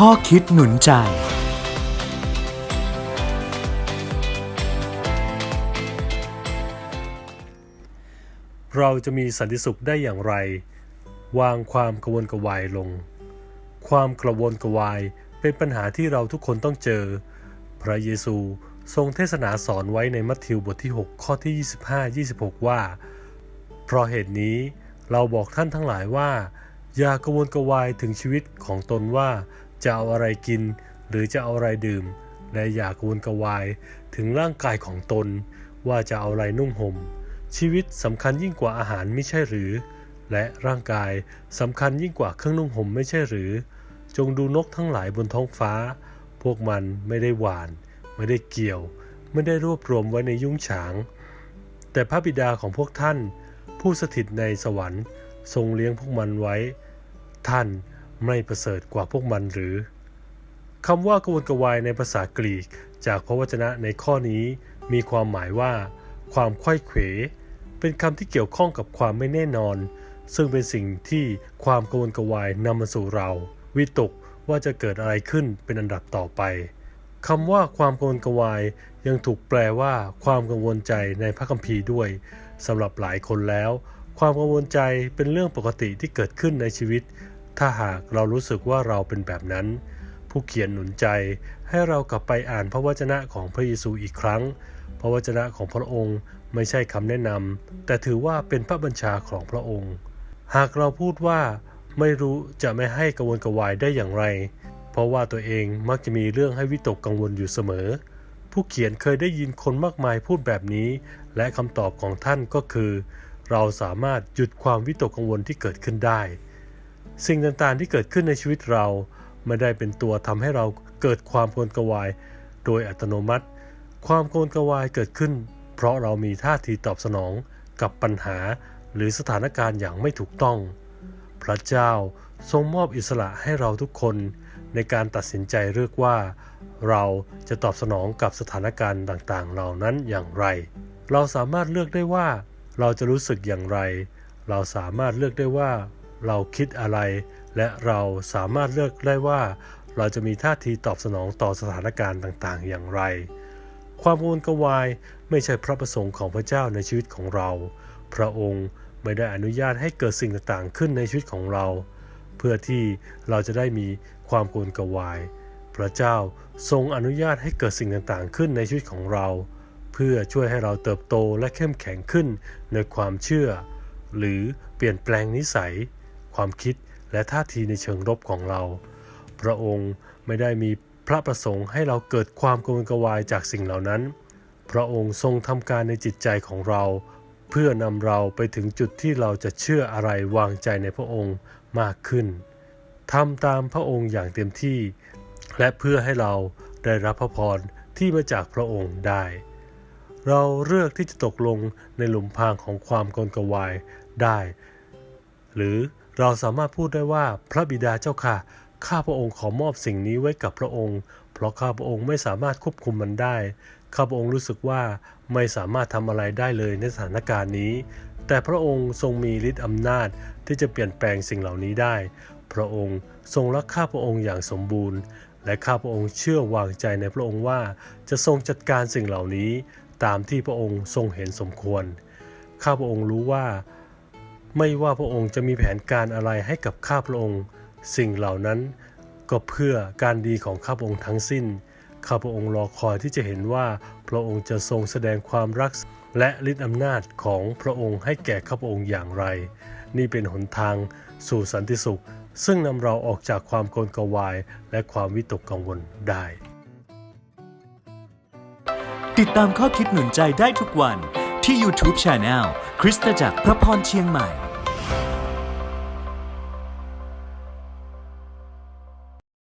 ข้อคิดหนุนใจ เราจะมีสันติสุขได้อย่างไร วางความกระวนกระวายลง ความกระวนกระวายเป็นปัญหาที่เราทุกคนต้องเจอ พระเยซูทรงเทศนาสอนไว้ในมัทธิวบทที่ 6 ข้อที่ 25-26 ว่า เพราะเหตุนี้เราบอกท่านทั้งหลายว่า อย่ากระวนกระวายถึงชีวิตของตนว่า จะเอาอะไรกิน หรือจะเอาอะไรดื่ม และอย่ากวนกระวายถึงร่างกายของตน ว่าจะเอาอะไรนุ่งห่ม ชีวิตสำคัญยิ่งกว่าอาหารไม่ใช่หรือ และร่างกายสำคัญยิ่งกว่าเครื่องนุ่งห่มไม่ใช่หรือ จงดูนกทั้งหลายบนท้องฟ้า พวกมันไม่ได้หวาน ไม่ได้เกี่ยว ไม่ได้รวบรวมไว้ในยุ้งฉาง แต่พระบิดาของพวกท่าน ผู้สถิตในสวรรค์ ทรงเลี้ยงพวกมันไว้ ท่าน ไม่ประเสริฐกว่าพวกมันหรือคำว่ากวนกวายในภาษากรีกจากพระวจนะในข้อนี้มีความหมายว่า ความไข้เขว เป็นคำที่เกี่ยวข้องกับความไม่แน่นอน ซึ่งเป็นสิ่งที่ความกวนกวายนำมาสู่เราวิตกว่าจะเกิดอะไรขึ้นเป็นอันดับต่อไปคำว่าความกังวลกวายยังถูกแปลว่า ความกังวลใจในพระคัมภีร์ด้วยสำหรับหลายคนแล้ว ความกังวลใจเป็นเรื่องปกติที่เกิดขึ้นในชีวิต ถ้าหากเรารู้สึกว่าเราเป็นแบบนั้น ผู้เขียนหนุนใจให้เรากลับไปอ่านพระวจนะของพระเยซูอีกครั้ง พระวจนะของพระองค์ไม่ใช่คำแนะนำแต่ถือว่าเป็นพระบัญชาของพระองค์ หากเราพูดว่าไม่รู้จะไม่ให้กังวลกระวายได้อย่างไร เพราะว่าตัวเองมักจะมีเรื่องให้วิตกกังวลอยู่เสมอ ผู้เขียนเคยได้ยินคนมากมายพูดแบบนี้ และคำตอบของท่านก็คือ เราสามารถหยุดความวิตกกังวลที่เกิดขึ้นได้ สิ่งต่างๆที่เกิดขึ้นในชีวิตเรา ไม่ได้เป็นตัวทำให้เราเกิดความกังวลกระวาย โดยอัตโนมัติ ความกังวลกระวายเกิดขึ้น เพราะเรามีท่าทีตอบสนองกับปัญหาหรือสถานการณ์อย่างไม่ถูกต้อง พระเจ้าทรงมอบอิสระให้เราทุกคนในการตัดสินใจเลือกว่า เราจะตอบสนองกับสถานการณ์ต่างๆ เหล่านั้นอย่างไร เราสามารถเลือกได้ว่า เราจะรู้สึกอย่างไร เราสามารถเลือกได้ว่า เราคิดอะไร และเราสามารถเลือกได้ว่า เราจะมีท่าทีตอบสนองต่อสถานการณ์ต่างๆ อย่างไร ความกังกวายไม่ใช่พระประสงค์ของพระเจ้าในชีวิตของเรา พระองค์ไม่ได้อนุญาตให้เกิดสิ่งต่างๆ ขึ้นในชีวิตของเรา เพื่อที่เราจะได้มีความกังวลกวาย พระเจ้าทรงอนุญาตให้เกิดสิ่งต่างๆ ขึ้นในชีวิตของเรา เพื่อช่วยให้เราเติบโตและเข้มแข็งขึ้นในความเชื่อ หรือเปลี่ยนแปลงนิสัย ความคิดและท่าทีในเชิงลบของเรา พระองค์ไม่ได้มีพระประสงค์ให้เราเกิดความกังวลกระวายจากสิ่งเหล่านั้น พระองค์ทรงทำการในจิตใจของเรา เพื่อนำเราไปถึงจุดที่เราจะเชื่ออะไรวางใจในพระองค์มากขึ้นทำตามพระองค์อย่างเต็มที่ และเพื่อให้เราได้รับพระพรที่มาจากพระองค์ได้ เราเลือกที่จะตกลงในหลุมพรางของความกลกวายได้ หรือ เราสามารถพูดได้ว่าพระบิดาเจ้าค่ะ ข้าพระองค์ขอมอบสิ่งนี้ไว้กับพระองค์ เพราะข้าพระองค์ไม่สามารถควบคุมมันได้ ข้าพระองค์รู้สึกว่าไม่สามารถทำอะไรได้เลยในสถานการณ์นี้ แต่พระองค์ทรงมีฤทธิ์อำนาจที่จะเปลี่ยนแปลงสิ่งเหล่านี้ได้ พระองค์ทรงรักข้าพระองค์อย่างสมบูรณ์ และข้าพระองค์เชื่อวางใจในพระองค์ว่า จะทรงจัดการสิ่งเหล่านี้ ตามที่พระองค์ทรงเห็นสมควร ข้าพระองค์รู้ว่า ไม่ว่าพระองค์จะมีแผนการอะไรให้กับข้าพระองค์ สิ่งเหล่านั้นก็เพื่อการดีของข้าพระองค์ทั้งสิ้น ข้าพระองค์รอคอยที่จะเห็นว่าพระองค์จะทรงแสดงความรักและฤทธิอำนาจของพระองค์ให้แก่ข้าพระองค์อย่างไร นี่เป็นหนทางสู่สันติสุข ซึ่งนำเราออกจากความโกลกวายและความวิตกกังวลได้ ติดตามข้อคิดหนุนใจได้ทุกวันที่ YouTube Channel คริสตจักรพระพรเชียงใหม่